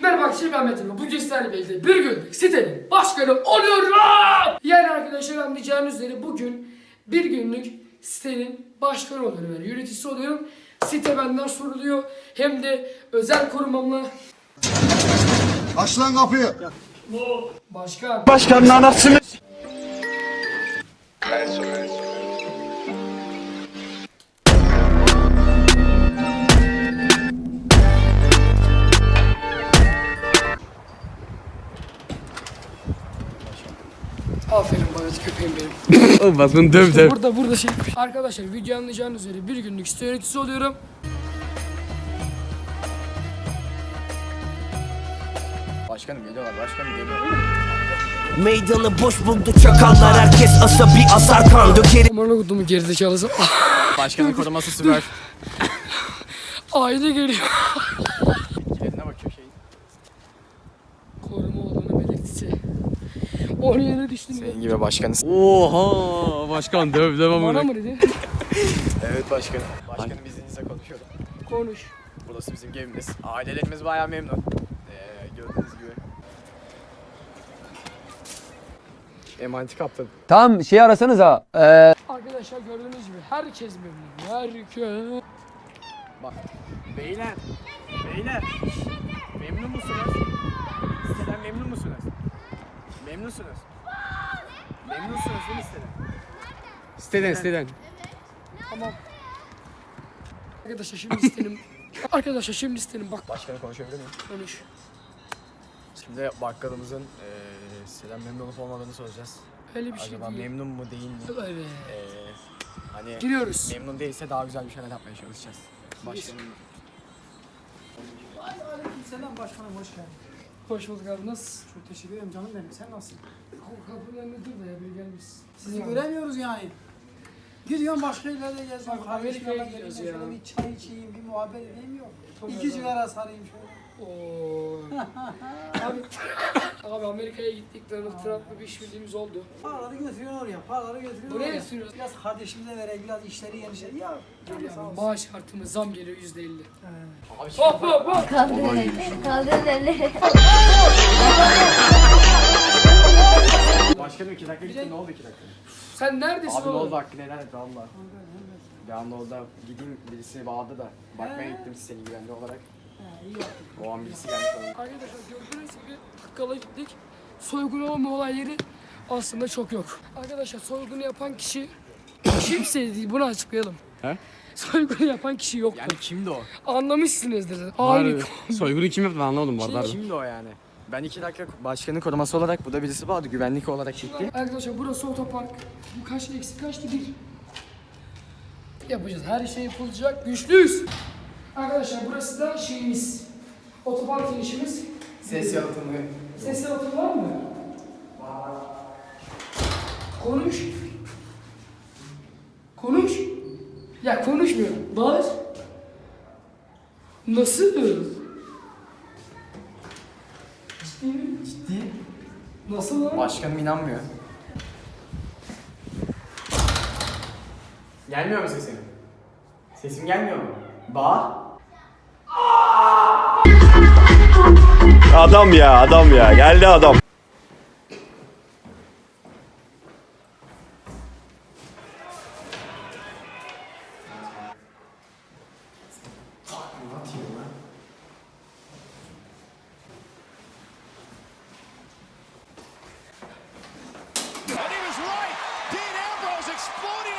Merhaba arkadaşlar ben Metin. Bugün sizlerle birlikte bir günlük sitenin başkanı oluyorum. Yani arkadaşlar anlayacağınız üzere bugün bir günlük sitenin başkanı oluyorum. Yani yöneticisi oluyorum. Site benden soruluyor. Hem de özel korumamla Aç lan kapıyı. başkan. Başkanın anasını Aferin bana köpeğim benim. Oğlum bak bunu döv döv. Burada burada şey. Arkadaşlar video anlayacağınız üzere bir günlük site yöneticisi oluyorum. Başkanım geliyorlar, başkanım geliyorlar. Meydanı boş buldu çakallar herkes asa bir asar kan dökerim Aman okuduğumu gerizekalısı. Başkanın koruması süper. Aile geliyor. Giderine bakıyor şey. Koruma. Onun yerine düştüm. Senin gibi başkanız. Oha başkan döv döv Bana amına. mı dedi? Evet başkanım. Başkanım izninizle konuşuyorum. Konuş. Burası bizim gemimiz. Ailelerimiz bayağı memnun. Ee, gördüğünüz gibi. Emaneti kaptım. Tamam şey arasanız ha. Ee, Arkadaşlar gördüğünüz gibi herkes memnun. Herkes. Bak. Beyler. Beyler. Memnun musunuz? Siteden memnun musunuz? Memnunsunuz. Memnunsunuz değil mi siteden? Siteden siteden. Tamam. Arkadaşlar şimdi istedim. Arkadaşlar şimdi istedim bak Başkanım konuşabilir miyim? konuş. Şimdi bakkalımızın eee siteden memnun olup olmadığını soracağız. Öyle bir şey Acaba değil. memnun mu değil mi? Evet. Eee hani Giriyoruz. memnun değilse daha güzel bir şeyler yapmaya çalışacağız. Başkanım. Selam başkanım hoş geldin. Hoş bulduk abi nasılsın? Çok teşekkür ederim canım benim. Sen nasılsın? Kapının önünde dur da ya bir gel biz. Sizi göremiyoruz yani. Gidiyorum başka yerlerde geziyorum. Bak, Amerika'ya gidiyoruz şöyle ya. bir çay içeyim, bir muhabbet edeyim yok. Çok İki sigara sarayım şöyle. Oo. abi, abi Amerika'ya gittik Donald Trump'la bir işbirliğimiz oldu. Paraları götürüyorsun oraya, paraları götürüyorsun Buraya oraya. Biraz kardeşimize vereyim, biraz işleri genişler. Ya canım sağ olsun. Maaş artımı zam geliyor yüzde elli. Abi Hop hop hop. Kaldırın elleri. Kaldırın elleri. Başkanım iki dakika gitti ne oldu iki dakika? Sen neredesin Abi ne oğlum? oldu hakkını helal et valla. Bir anda orada gideyim birisi bağladı da bakmaya gittim seni güvenli olarak. O an birisi gelmiş ona. Arkadaşlar gördüğünüz gibi bakkala gittik. Soygun olma olayları aslında çok yok. Arkadaşlar soygunu yapan kişi kimse değil bunu açıklayalım. He? Soygunu yapan kişi yok. Yani kimdi o? Anlamışsınızdır. Aynı. Soygunu kim yaptı ben anlamadım bu arada. Kimdi o yani? Ben iki dakika başkanın koruması olarak burada birisi bağladı güvenlik olarak gitti. Arkadaşlar burası otopark. Bu kaç eksi kaçtı bir. Yapacağız. Her şey yapılacak. Güçlüyüz. Arkadaşlar burası da şeyimiz. Otopark finişimiz. Ses yalıtımı. Ses yalıtım var mı? Konuş. Konuş. Ya konuşmuyor. Bağır. Nasıl? Ciddi mi? Ciddi. Nasıl lan? Başkanım inanmıyor. Gelmiyor mu sesim? Sesim gelmiyor mu? Bağ. Adam ya adam ya geldi adam. 40.